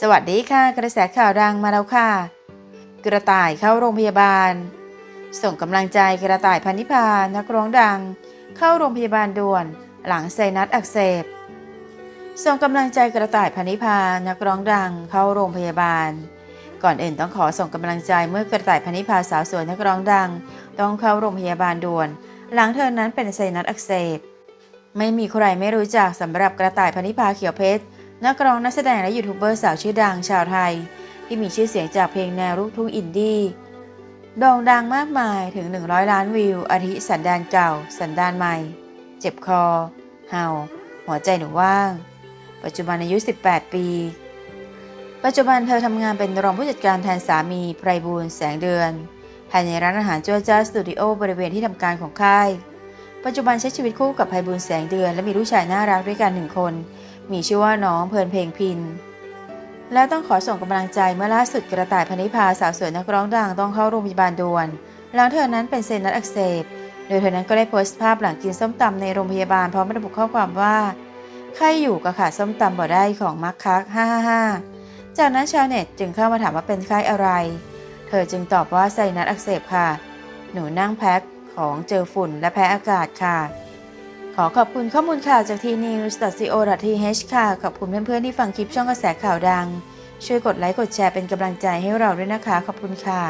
สวัสดีค่ะ กระแสข่าวดังมาแล้วค่ะ กระต่ายเข้าโรงพยาบาล ส่งกำลังใจกระต่ายพันนิพานักร้องดัง เข้าโรงพยาบาลด่วน หลังไซนัสอักเสบ ส่งกำลังใจกระต่ายพันนิพานักร้องดัง เข้าโรงพยาบาล ก่อนอื่นต้องขอส่งกำลังใจเมื่อกระต่ายพันนิพาสาวสวยนักร้องดัง ต้องเข้าโรงพยาบาลด่วน หลังเธอนั้นเป็นไซนัสอักเสบไม่มีใครไม่รู้จักสำหรับกระต่ายพันนิพาเขียวเพชร นักร้องนักแสดงและยูทูบเบอร์สาวชื่อดังชาวไทย ที่มีชื่อเสียงจากเพลงแนวลูกทุ่งอินดี้โด่งดังมากมายถึง 100 ล้านวิว อาทิสันดานเก่า สันดานใหม่ เจ็บคอ เห่า หัวใจหนูว่าง ปัจจุบันอายุ 18 ปี ปัจจุบันเธอทำงานเป็นรองผู้จัดการแทนสามีไพรบูลแสงเดือน ภายในร้านอาหารจัวจ้าสตูดิโอบริเวณที่ทำการของค่าย ปัจจุบันใช้ชีวิตคู่กับไพบูลแสงเดือน และมีลูกชายน่ารักด้วยกันหนึ่งคน มีชื่อว่าน้องเพลินเพลงพิน แล้วต้องขอส่งกำลังใจเมื่อล่าสุดกระต่ายพนิพาสาวสวยนักร้องดังต้องเข้าโรงพยาบาลด่วน หลังเธอนั้นเป็นเซนนัสอักเสบ โดยเธอนั้นก็ได้โพสต์ภาพหลังกินส้มตำในโรงพยาบาลพร้อมระบุข้อความว่าใครอยู่กับขาดส้มตำบ่ได้ของมักคัก555 จากนั้นชาวเน็ตจึงเข้ามาถามว่าเป็นไข้อะไร เธอจึงตอบว่าไซนัสอักเสบค่ะ หนูนั่งแพ็คของเจอฝุ่นและแพ้อากาศค่ะ ขอขอบคุณข้อมูลข่าวจาก tnews.co.th ค่ะ ขอบคุณเพื่อนๆที่ฟังคลิปช่องกระแสข่าวดัง ช่วยกดไลค์กดแชร์เป็นกำลังใจให้เราด้วยนะคะ ขอบคุณค่ะ